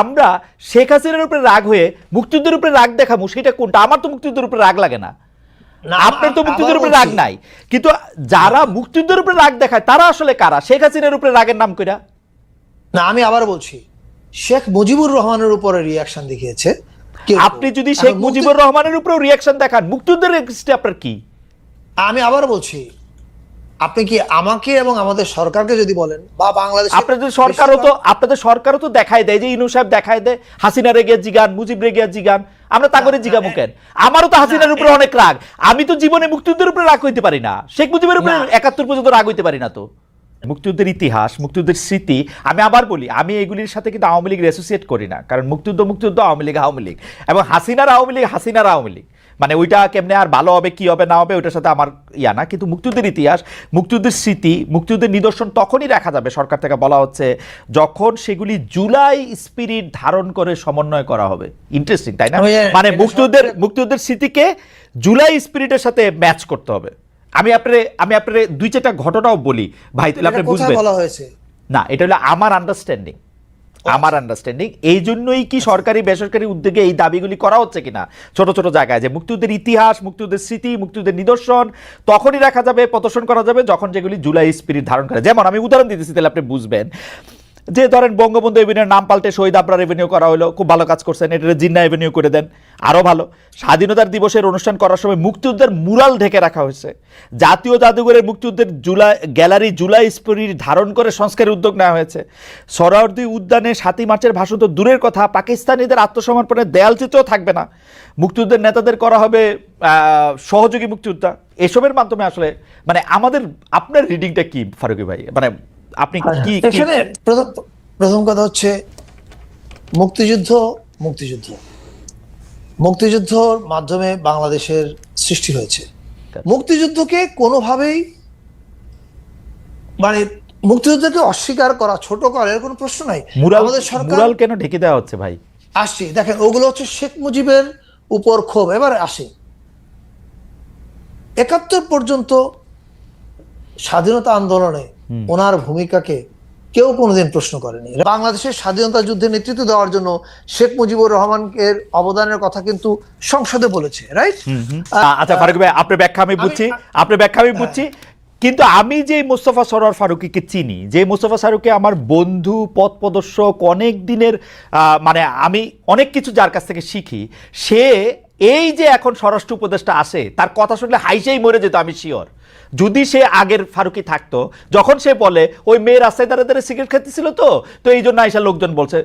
আমরা শেখ হাসিনার উপরে রাগ হয়ে মুক্তিযুদ্ধের উপরে রাগ দেখাবো সেটা কোনটা? আমার তো মুক্তিযুদ্ধের উপরে রাগ লাগে না। না, আপনার তো মুক্তিযুদ্ধের উপরে রাগ নাই। কিন্তু যারা মুক্তিযুদ্ধের উপরে রাগ দেখায় তারা আসলে কারা? শেখ হাসিনার উপরে রাগের নাম কইরা? না আমি আবার বলছি শেখ মুজিবুর রহমানের উপরে রিয়াকশন দেখিয়েছে। আপনি যদি শেখ মুজিবুর রহমানের উপরেও রিয়াকশন দেখান মুক্তিযুদ্ধের আপনার কি? আমি আবার বলছি আপনি কি আমাকে এবং আমাদের সরকারকে যদি বলেন বা বাংলাদেশ আপনাদের সরকারও তো আপনাদের সরকারও তো দেখায় দেয় যে ইনু সাহেব দেখায় দেয় হাসিনা রেগে জিগান মুজিব রেগে জিগান। আমরা তা করে জিগামু কেন? আমারও তো হাসিনার উপরে অনেক রাগ। আমি তো জীবনে মুক্তিযুদ্ধের উপরে রাগ হইতে পারি না। শেখ মুজিবের উপরে একাত্তর পর্যন্ত রাগ হইতে পারি না তো। মুক্তিযুদ্ধের ইতিহাস মুক্তিযুদ্ধের স্মৃতি আমি আবার বলি আমি এগুলির সাথে কিন্তু আওয়ামী লীগ অ্যাসোসিয়েট করি না। কারণ মুক্তিযুদ্ধ মুক্তিযুদ্ধ আওয়ামী লীগ আওয়ামী লীগ। এবং হাসিনার আওয়ামী লীগ হাসিনার আওয়ামী লীগ। মানে ওইটা কেমনে আর ভালো হবে কি হবে না হবে ওইটার সাথে আমার ইয়া না। কিন্তু মুক্তিযুদ্ধের ইতিহাস মুক্তিযুদ্ধের স্মৃতি মুক্তিযুদ্ধের নিদর্শন তখনই রাখা যাবে সরকার থেকে বলা হচ্ছে যখন সেগুলি জুলাই স্পিরিট ধারণ করে সমন্বয় করা হবে। ইন্টারেস্টিং তাই না? মানে মুক্তিযুদ্ধের মুক্তিযুদ্ধের স্মৃতিকে জুলাই স্পিরিটের সাথে ম্যাচ করতে হবে। আমি আপনারে আমি আপনারে দুই চারটা ঘটনাও বলি ভাই তাহলে আপনি বুঝবেন। না এটা হলো আমার আন্ডারস্ট্যান্ডিং আমার আন্ডারস্ট্যান্ডিং এই জন্যই কি সরকারি বেসরকারি উদ্যোগে এই দাবিগুলি করা হচ্ছে কিনা? ছোট ছোট জায়গায় যে মুক্তিযুদ্ধের ইতিহাস মুক্তিযুদ্ধের স্মৃতি মুক্তিযুদ্ধের নিদর্শন তখনই রাখা যাবে প্রদর্শন করা যাবে যখন যেগুলি জুলাই স্পিরিট ধারণ করে। যেমন আমি উদাহরণ দিতেছি তাহলে আপনি বুঝবেন। যে ধরেন বঙ্গবন্ধু এভিনিউর নাম পাল্টে শহীদ আবরার রেভিনিউ করা হলো, খুব ভালো কাজ করছেন, এটা জিন্না এভিনিউ করে দেন আরও ভালো। স্বাধীনতার দিবসের অনুষ্ঠান করার সময় মুক্তিযুদ্ধের মুরাল ঢেকে রাখা হয়েছে। জাতীয় জাদুঘরের মুক্তিযুদ্ধের জুলাই, গ্যালারি জুলাই স্পিরিট ধারণ করে সংস্কারের উদ্যোগ নেওয়া হয়েছে। সরাওয়ার্দী উদ্যানে সাতই মার্চের ভাষণ তো দূরের কথা, পাকিস্তানিদের আত্মসমর্পণের দেয়ালচিত্রও থাকবে না। মুক্তিযুদ্ধের নেতাদের করা হবে সহযোগী মুক্তিযোদ্ধা। এসবের মাধ্যমে আসলে মানে আমাদের, আপনার রিডিংটা কি, ফারুকি ভাই? মানে আপনি কি কি- এখানে প্রথম প্রথম কথা হচ্ছে মুক্তিযুদ্ধ মুক্তিযুদ্ধ। মুক্তিযুদ্ধর মাধ্যমে বাংলাদেশের সৃষ্টি হয়েছে। মুক্তিযুদ্ধকে কোনোভাবেই মানে মুক্তিযুদ্ধকে অস্বীকার করা ছোট করা এর কোনো প্রশ্ন নাই। আমাদের সরকার কেন ঢেকে দেওয়া হচ্ছে ভাই? আসছি দেখেন ওগুলো হচ্ছে শেখ মুজিবের উপর ক্ষোভ। এবারে আসি। একাত্তর পর্যন্ত স্বাধীনতা আন্দোলনে ওনার ভূমিকাকে কেউ কোনোদিন প্রশ্ন করেনি। বাংলাদেশের স্বাধীনতা যুদ্ধে নেতৃত্ব দেওয়ার জন্য শেখ মুজিবুর রহমানের অবদানের কথা কিন্তু সংসদে বলেছে রাইট আচ্ছা ফারুক ভাই আপনার ব্যাখ্যা আমি বুঝছি আপনার ব্যাখ্যা আমি বুঝছি। কিন্তু আমি যে মোস্তফা সরোয়ার ফারুকিকে চিনি যে মোস্তফা ফারুকি আমার বন্ধু পথ প্রদর্শক অনেক দিনের মানে আমি অনেক কিছু যার কাছ থেকে শিখি সে এই যে এখন স্বরাষ্ট্র উপদেষ্টা আসে তার কথা শুনলে হাইসেই মরে যেত, আমি শিওর যদি সে আগের ফারুকি থাকতো, যখন সে বলে, ওই মেয়ে রাস্তায় দাঁড়িয়ে দাঁড়িয়ে সিগারেট খেতেছিল তো তো এই জন্য আইসা লোকজন বলছে